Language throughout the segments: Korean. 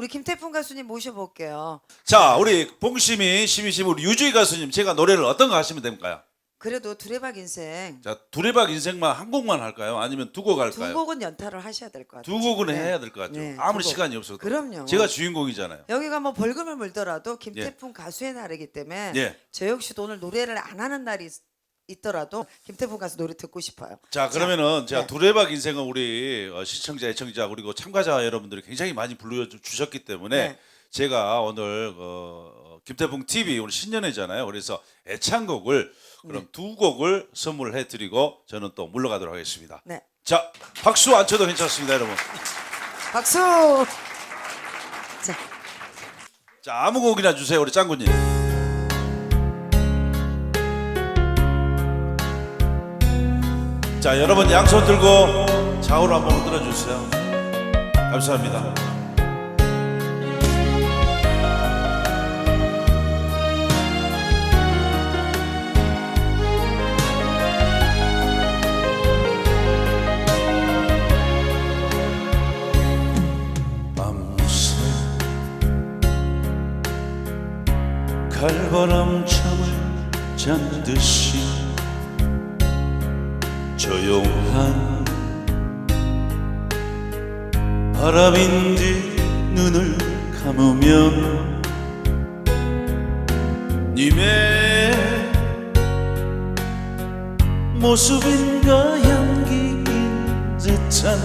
우리 김태풍 가수님 모셔볼게요. 자, 우리 봉심이 심이심 우리 유주희 가수님 제가 노래를 어떤 거 하시면 될까요? 그래도 두레박 인생 자, 두레박 인생만 한 곡만 할까요? 아니면 두곡두 할까요? 곡은 연타를 하셔야 될 것 같아요. 두 곡은 네. 해야 될 것 같아요. 네, 아무리 두 곡. 시간이 없어도. 그럼요. 제가 주인공이잖아요. 여기가 뭐 벌금을 물더라도 김태풍 가수의 날이기 때문에 예. 저 역시도 오늘 노래를 안 하는 날이 있- 있더라도 김태풍 가수 노래 듣고 싶어요. 자, 그러면은 제가 네. 두레박 인생은 우리 어, 시청자, 애청자 그리고 참가자 여러분들이 굉장히 많이 불러주셨기 때문에 네. 제가 오늘 어, 김태풍 TV 오늘 신년회잖아요. 그래서 애창곡을 그럼 네. 두 곡을 선물해 드리고 저는 또 물러가도록 하겠습니다. 네. 자, 박수 안 쳐도 괜찮습니다, 여러분. 박수. 자, 자, 아무 곡이나 주세요, 우리 짱구님. 자, 여러분 양손 들고 좌우로 한번 흔들어 주세요. 감사합니다. 칼바람 잠을 잔 듯이 바람인 듯 눈을 감으면 님의 모습인가 향기인 듯한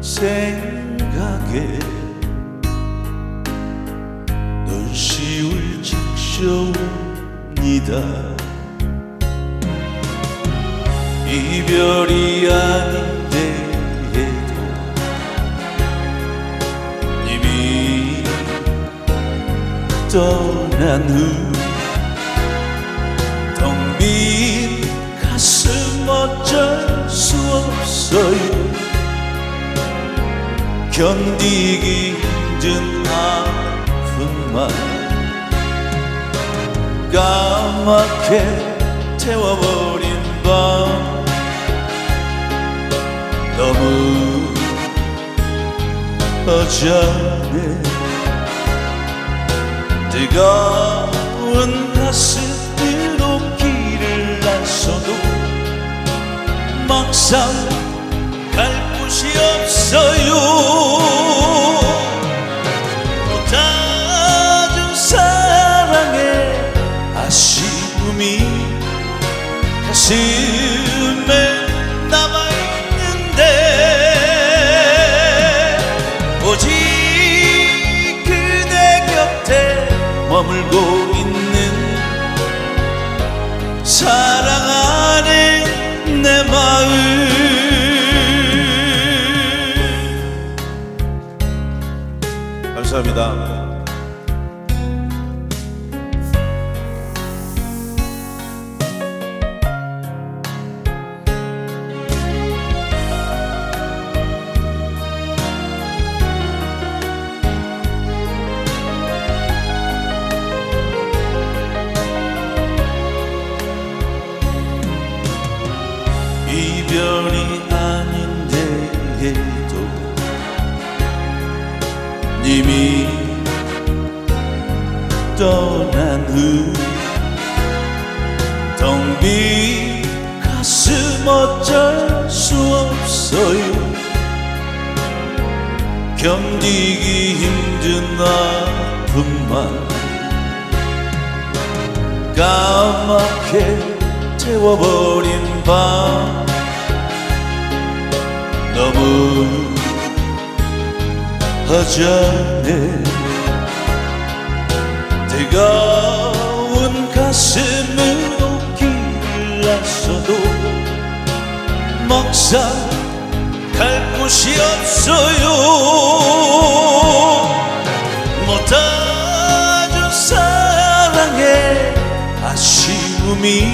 생각에 눈시울 적셔옵니다. 이별이 아닌 떠난 후 텅 빈 가슴 어쩔 수 없어요. 견디기 힘든 아픔만 까맣게 태워버린 밤. 너무 어전해 뜨거운 가슴으로 길을 나서도 막상 갈 곳이 없어요. 못다준 사랑의 아쉬움이 가슴 감 님이 떠난 후 텅 빈 가슴 어쩔 수 없어요. 견디기 힘든 아픔만 까맣게 태워버린 밤 너무 허전해 뜨거운 가슴으로 나서도 막상 갈 곳이 없어요. 못다준 사랑의 아쉬움이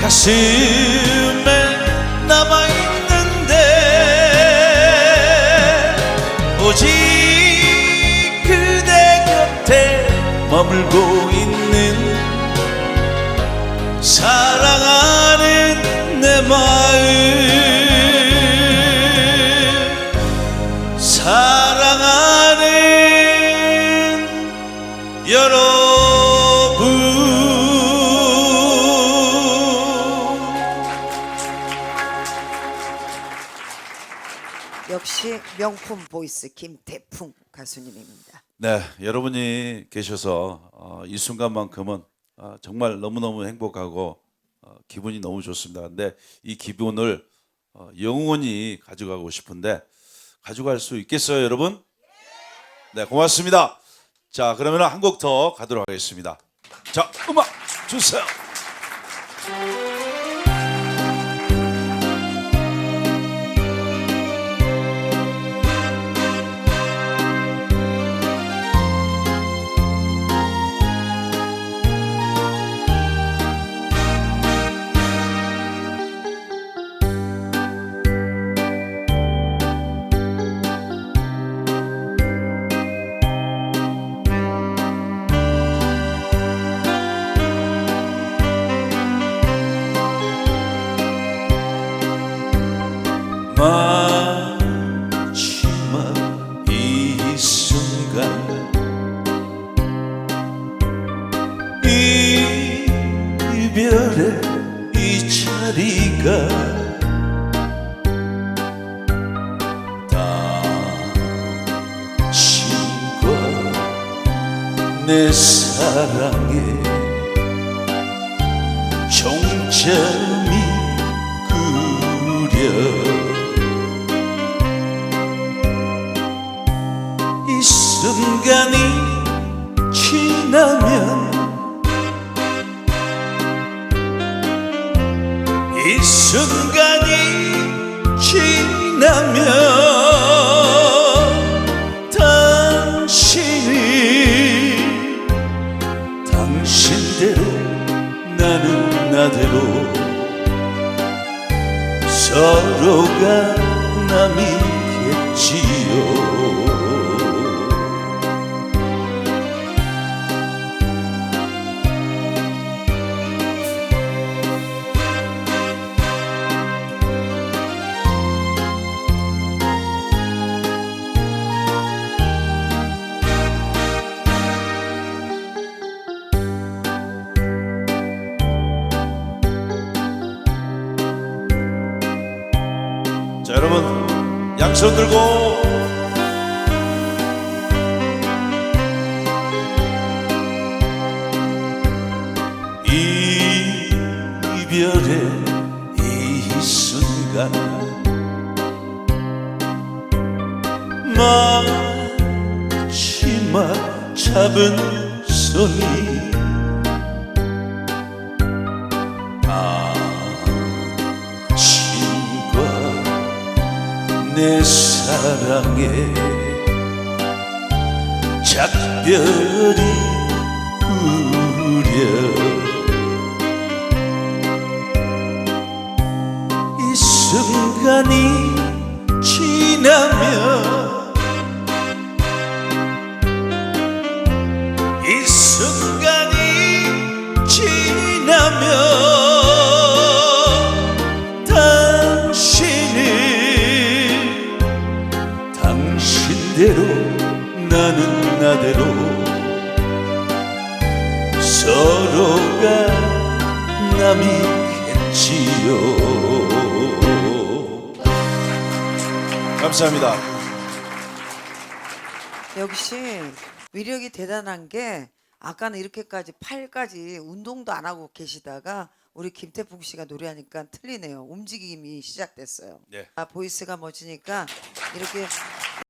가슴에 오 역시 명품 보이스 김태풍 가수님입니다. 네, 여러분이 계셔서 어, 이 순간만큼은 어, 정말 너무너무 행복하고 어, 기분이 너무 좋습니다. 근데 이 기분을 어, 영원히 가져가고 싶은데 가져갈 수 있겠어요, 여러분? 네, 고맙습니다. 자, 그러면 한 곡 더 가도록 하겠습니다. 자, 음악 주세요. 이별의 이 자리가 당신과 내 사랑의 종점이 그려 이 순간이 지나면 순간이 지나면 당신이 당신대로 나는 나대로 서로가 남이 양손 들고 이별의 이 순간 마지막 잡은 손이 내 사랑에 작별이 우려. 이 순간이 나는 나대로 서로가 남이겠지요 감사합니다 역시 위력이 대단한 게 아까는 이렇게까지 팔까지 운동도 안 하고 계시다가 우리 김태풍 씨가 노래하니까 틀리네요. 움직임이 시작됐어요. 네. 아, 보이스가 멋지니까 이렇게